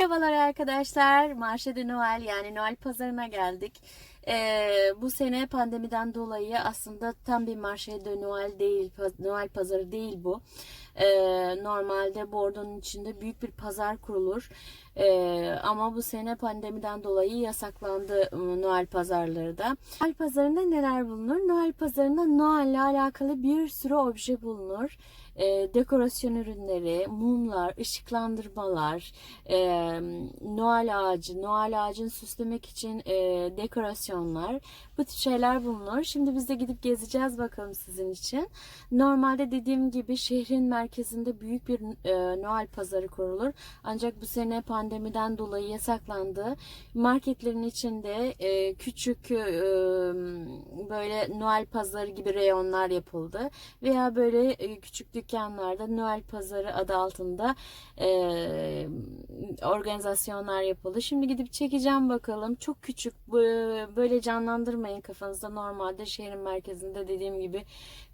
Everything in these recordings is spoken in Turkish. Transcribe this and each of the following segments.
Merhabalar arkadaşlar. Marché de Noël yani Noel pazarına geldik. Ee, bu sene pandemiden dolayı aslında tam bir Marché de Noël değil, Noel pazarı değil bu. Ee, normalde Bordeaux'un içinde büyük bir pazar kurulur. Ee, ama bu sene pandemiden dolayı yasaklandı ıı, Noel pazarları da. Noel pazarında neler bulunur? Noel pazarında Noel ile alakalı bir sürü obje bulunur. Ee, dekorasyon ürünleri, mumlar, ışıklandırmalar, e, Noel ağacı, Noel ağacını süslemek için e, dekorasyonlar, bu tip şeyler bulunur. Şimdi biz de gidip gezeceğiz bakalım sizin için. Normalde dediğim gibi şehrin merkezinde büyük bir e, Noel pazarı kurulur. Ancak bu sene pandemiden dolayı yasaklandı. Marketlerin içinde e, küçük e, böyle Noel pazarı gibi reyonlar yapıldı. Veya böyle e, küçük dükkanlarda Noel pazarı adı altında e, organizasyonlar yapıldı. Şimdi gidip çekeceğim bakalım. Çok küçük böyle canlandırmayın kafanızda. Normalde şehrin merkezinde dediğim gibi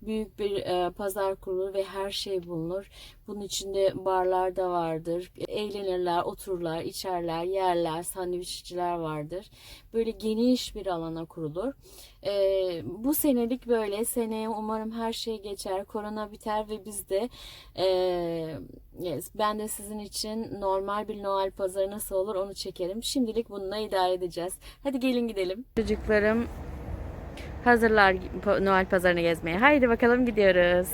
büyük bir e, pazar kurulur ve her şey bulunur. Bunun içinde barlar da vardır. Eğlenirler, otururlar, içerler, yerler, sandviççiler vardır. Böyle geniş bir alana kurulur. E, bu senelik böyle. Seneye umarım her şey geçer. Korona biter ve biz de e, yes, ben de sizin için normal bir Noel pazarı nasıl olur onu çekerim. Şimdilik bununla idare edeceğiz. Hadi gelin gidelim. Çocuklarım hazırlar Noel pazarını gezmeye. Haydi bakalım gidiyoruz.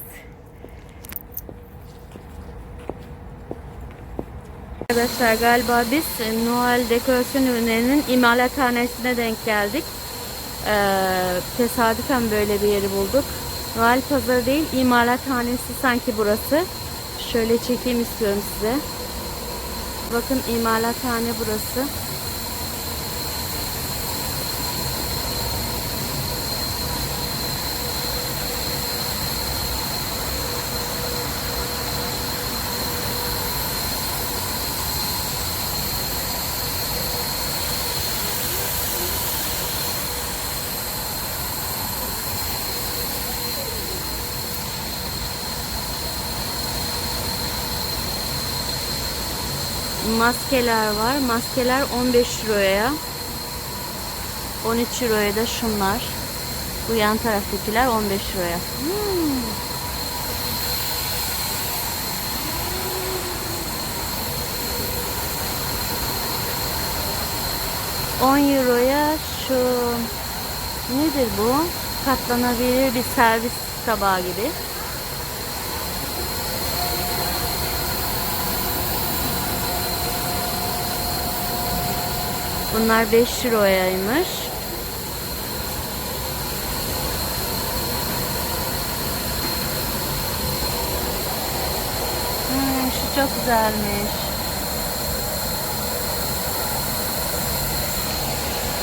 Arkadaşlar galiba biz Noel dekorasyon ürünlerinin imalathanesine denk geldik. Ee, tesadüfen böyle bir yeri bulduk. Noel pazarı değil imalathanesi sanki burası. Şöyle çekeyim istiyorum size. Bakın imalathane burası. Maskeler var. Maskeler 15 euroya. 13 euroya da şunlar. Bu yan taraftakiler 15 euroya. Hmm. ...10 euroya şu... ...nedir bu? Katlanabilir bir servis tabağı gibi. Bunlar 5 euroyaymış. Hmm, şu çok güzelmiş.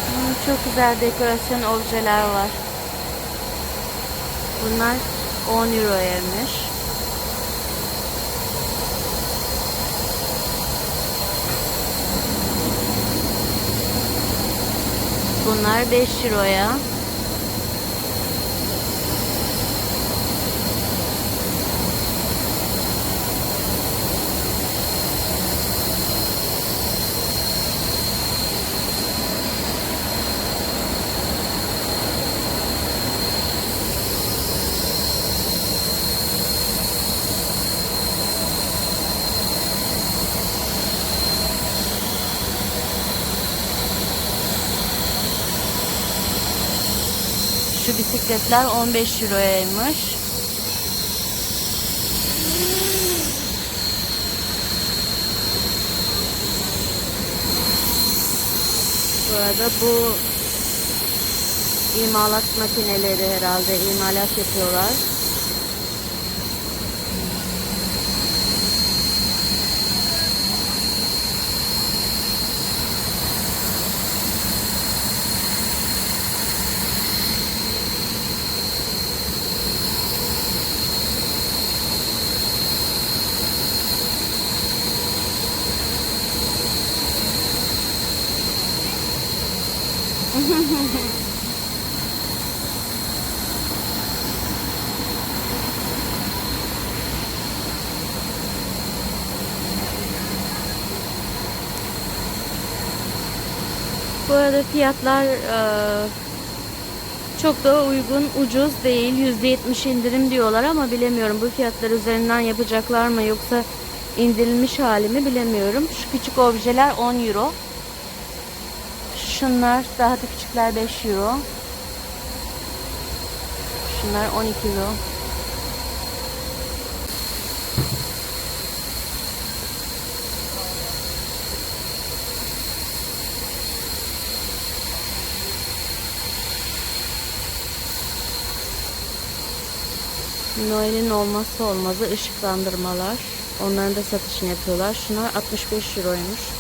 Hmm, çok güzel dekorasyon objeler var. Bunlar 10 euroyaymış. Bunlar 5 euroya. Şu bisikletler 15 euroyaymış. Bu arada bu imalat makineleri herhalde imalat yapıyorlar. Bu arada fiyatlar e, çok da uygun, ucuz değil. %70 indirim diyorlar ama bilemiyorum bu fiyatlar üzerinden yapacaklar mı yoksa indirilmiş hali mi bilemiyorum. Şu küçük objeler 10 euro. Şunlar daha da küçükler 5 euro. Şunlar 12 euro. Noel'in olmazsa olmazı ışıklandırmalar. Onların da satışını yapıyorlar. Şunlar 65 euroymuş.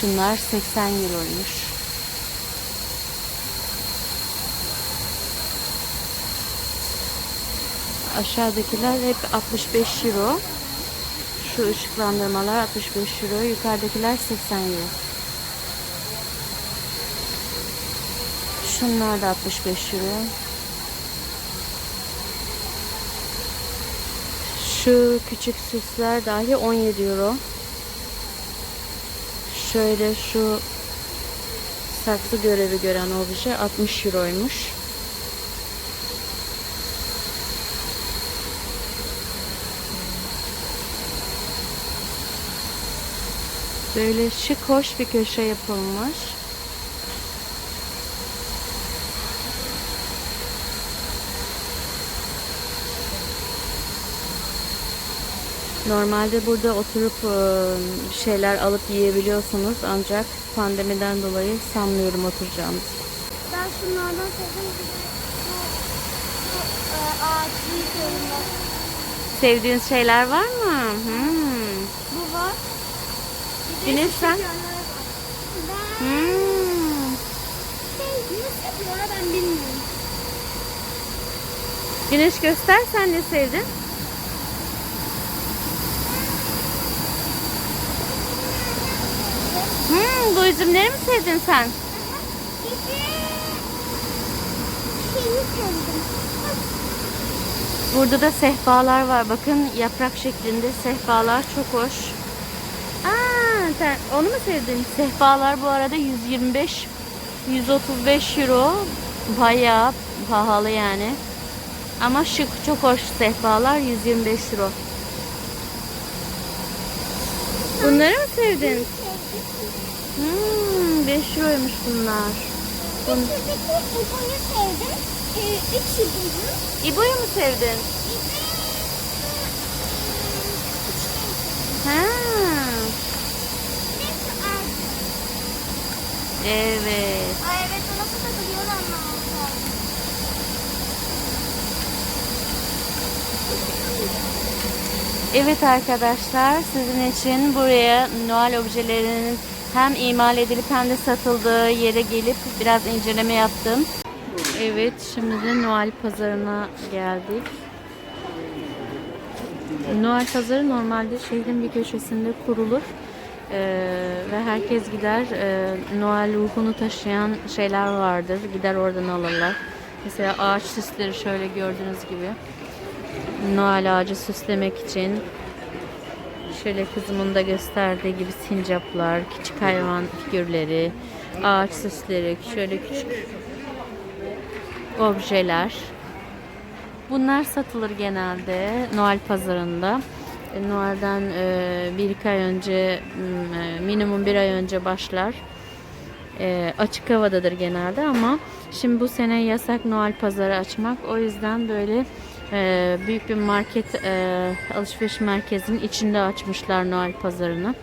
Şunlar 80 euroymuş. Aşağıdakiler hep 65 euro. Şu ışıklandırmalar 65 euro. Yukarıdakiler 80 euro. Şunlar da 65 euro. Şu küçük süsler dahi 17 euro. Şöyle şu saksı görevi gören obje 60 euroymuş. Böyle şık hoş bir köşe yapılmış. Normalde burada oturup e, şeyler alıp yiyebiliyorsunuz ancak pandemiden dolayı sanmıyorum oturacağımız. Ben şunlardan şu, şu e, ağaçlı yıkıyorum Sevdiğiniz şeyler var mı? Hmm. Bu var. Bir Güneş sen? var. Ben Hmm. şey, nasıl yapıyorlar ben bilmiyorum. Güneş göster sen ne sevdin? Hmm, bu üzümleri mi sevdin sen? Burada da sehpalar var. Bakın yaprak şeklinde sehpalar çok hoş. Aa, sen onu mu sevdin? Sehpalar bu arada 125 135 euro. Bayağı pahalı yani. Ama şık çok hoş sehpalar 125 euro. Bunları mı sevdin? Hmm, 5 euroymuş bunlar. Bun Şuradaki ipuyu sevdim. Ee, üç ipuyu. İbo'yu mu sevdin? Ha. Evet. Ay evet o nasıl takılıyor anlamadım. Evet arkadaşlar sizin için buraya Noel objelerinin hem imal edilip hem de satıldığı yere gelip biraz inceleme yaptım. Evet şimdi de Noel pazarına geldik. Noel pazarı normalde şehrin bir köşesinde kurulur. Ee, ve herkes gider Ee, Noel ruhunu taşıyan şeyler vardır. Gider oradan alırlar. Mesela ağaç süsleri şöyle gördüğünüz gibi. Noel ağacı süslemek için şöyle kızımın da gösterdiği gibi sincaplar, küçük hayvan figürleri, ağaç süsleri, şöyle küçük objeler. Bunlar satılır genelde Noel pazarında. E, Noel'den e, bir iki ay önce e, minimum bir ay önce başlar. Açık havadadır genelde ama şimdi bu sene yasak Noel pazarı açmak. O yüzden böyle büyük bir market e, alışveriş merkezinin içinde açmışlar Noel pazarını.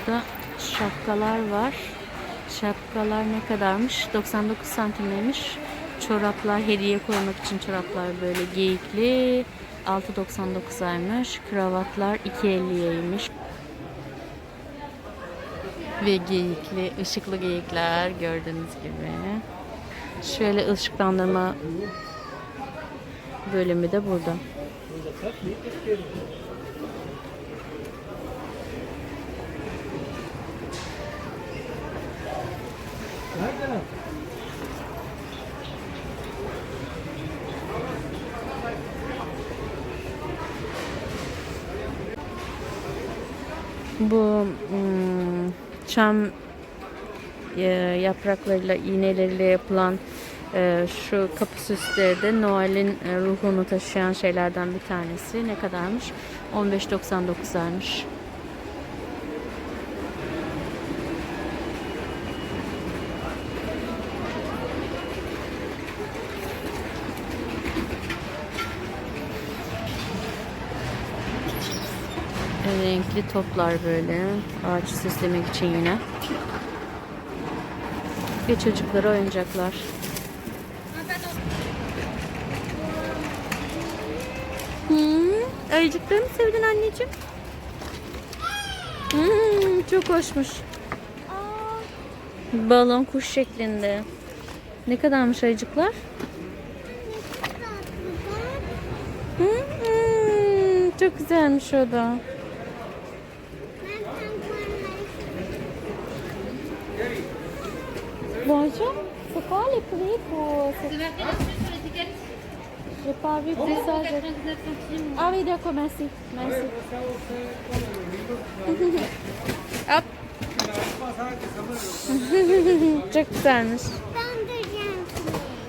Şurada şapkalar var. Şapkalar ne kadarmış? 99 santimeymiş. Çoraplar hediye koymak için çoraplar böyle geyikli. 6.99'aymış. Kravatlar 2.50'yeymiş. Ve geyikli, ışıklı geyikler gördüğünüz gibi. Şöyle ışıklandırma bölümü de burada. Bu hmm, çam e, yapraklarıyla, iğneleriyle yapılan e, şu kapı süsleri de Noel'in e, ruhunu taşıyan şeylerden bir tanesi. Ne kadarmış? 15.99'aymış. Renkli toplar böyle. Ağaç süslemek için yine. Ve çocuklara oyuncaklar. Hmm, ayıcıkları mı sevdin anneciğim? Hmm, çok hoşmuş. Balon kuş şeklinde. Ne kadarmış ayıcıklar? bak. Hmm, çok güzelmiş o da. Ben penguenleri Bonjour, c'est quoi les prix pour cette... J'ai pas vu tout ça. je- Ah oui, d'accord, merci. Merci. Hop. Çok güzelmiş. Donduracağım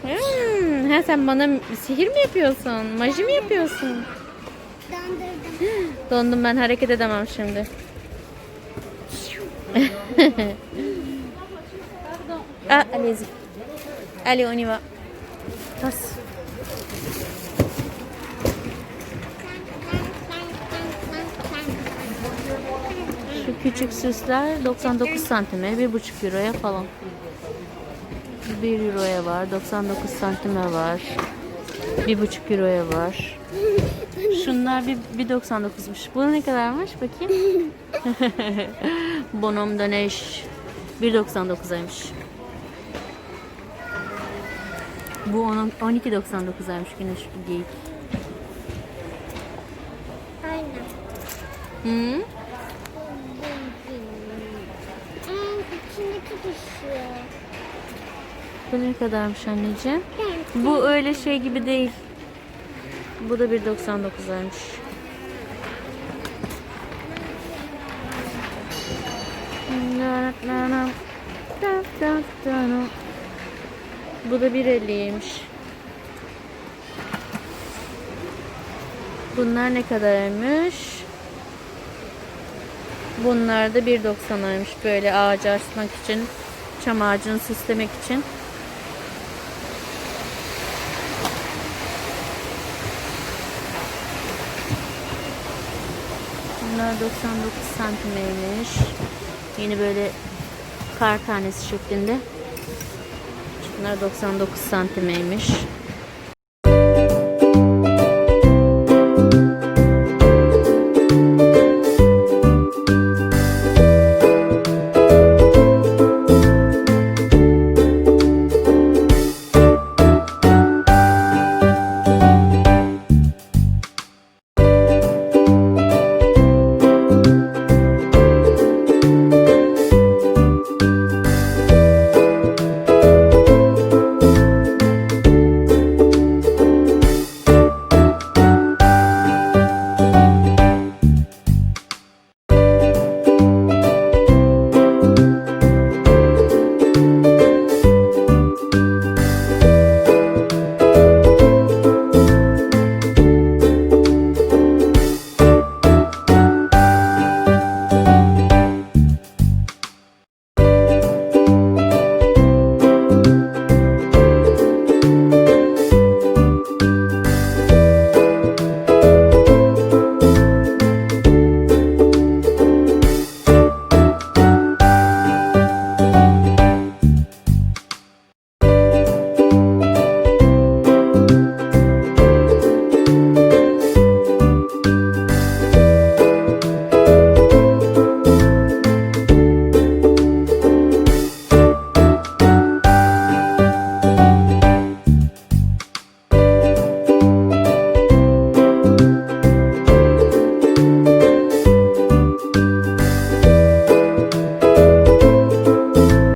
seni. Hmm, ha sen bana sihir mi yapıyorsun? Maji mi yapıyorsun? Dondurdum. Dondum ben hareket edemem şimdi. ah, allez-y. Allez, on y va. Passe. Şu küçük süsler 99 santime, 1,5 euroya falan. 1 euroya var, 99 santime var. 1,5 euroya var. Şunlar bir, bir 99'muş. Bu ne kadarmış bakayım? Bonum Daneş 1.99'aymış. Bu onun 12.99'aymış yine şu geyik. Aynen. Hı? Aa, içindeki düşüyor. Bu ne kadarmış anneciğim? Bu öyle şey gibi değil. Bu da 1.99'aymış. Bu da 1.50'ymiş. Bunlar ne kadarmış? Bunlar da 1.90'aymış. Böyle ağacı açmak için, çam ağacını süslemek için. Bunlar 99 santimeymiş. Yeni böyle kar tanesi şeklinde. Bunlar 99 santimeymiş.